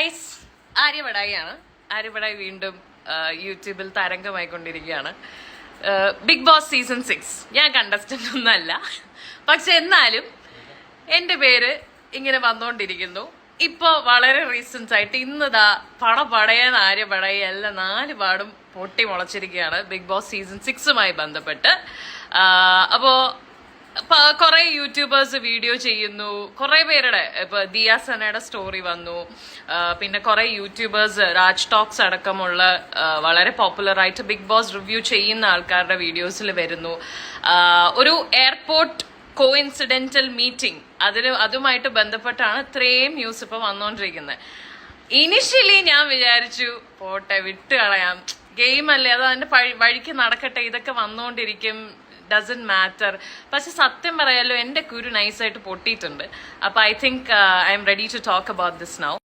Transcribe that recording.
Guys ആര്യപടായിയാണ് ആര്യപടായി വീണ്ടും യൂട്യൂബിൽ തരംഗമായിക്കൊണ്ടിരിക്കുകയാണ്. ബിഗ് ബോസ് സീസൺ സിക്സ് ഞാൻ കണ്ടസ്റ്റന്റ് ഒന്നല്ല പക്ഷെ എന്നാലും എന്റെ പേര് ഇങ്ങനെ വന്നുകൊണ്ടിരിക്കുന്നു ഇപ്പോൾ വളരെ റീസൻസ് ആയിട്ട് ഇന്നതാ പട പടയെന്ന് ആര്യ പടയെ എല്ലാം നാല് പാടും പൊട്ടി മുളച്ചിരിക്കുകയാണ് ബിഗ് ബോസ് സീസൺ സിക്സുമായി ബന്ധപ്പെട്ട്. അപ്പോൾ കുറെ യൂട്യൂബേഴ്സ് വീഡിയോ ചെയ്യുന്നു. കുറെ പേരുടെ ഇപ്പൊ ദിയ സനയുടെ സ്റ്റോറി വന്നു. പിന്നെ കുറെ യൂട്യൂബേഴ്സ് രാജ് ടോക്സ് അടക്കമുള്ള വളരെ പോപ്പുലർ ആയിട്ട് ബിഗ് ബോസ് റിവ്യൂ ചെയ്യുന്ന ആൾക്കാരുടെ വീഡിയോസിൽ വരുന്നു. ഒരു എയർപോർട്ട് കോ ഇൻസിഡന്റൽ മീറ്റിംഗ് അതിന് അതുമായിട്ട് ബന്ധപ്പെട്ടാണ് ഇത്രയും ന്യൂസ് ഇപ്പൊ വന്നുകൊണ്ടിരിക്കുന്നത് ഇനിഷ്യലി ഞാൻ വിചാരിച്ചു പോട്ടെ വിട്ട് കളയാം ഗെയിം അല്ലേ അത് അതിന്റെ വഴിക്ക് നടക്കട്ടെ ഇതൊക്കെ വന്നുകൊണ്ടിരിക്കും ഡസൻ മാറ്റർ പക്ഷെ സത്യം പറയാലോ എന്റെ കുരു നൈസായിട്ട് പൊട്ടിയിട്ടുണ്ട്. അപ്പൊ I think I'm ready to talk about this now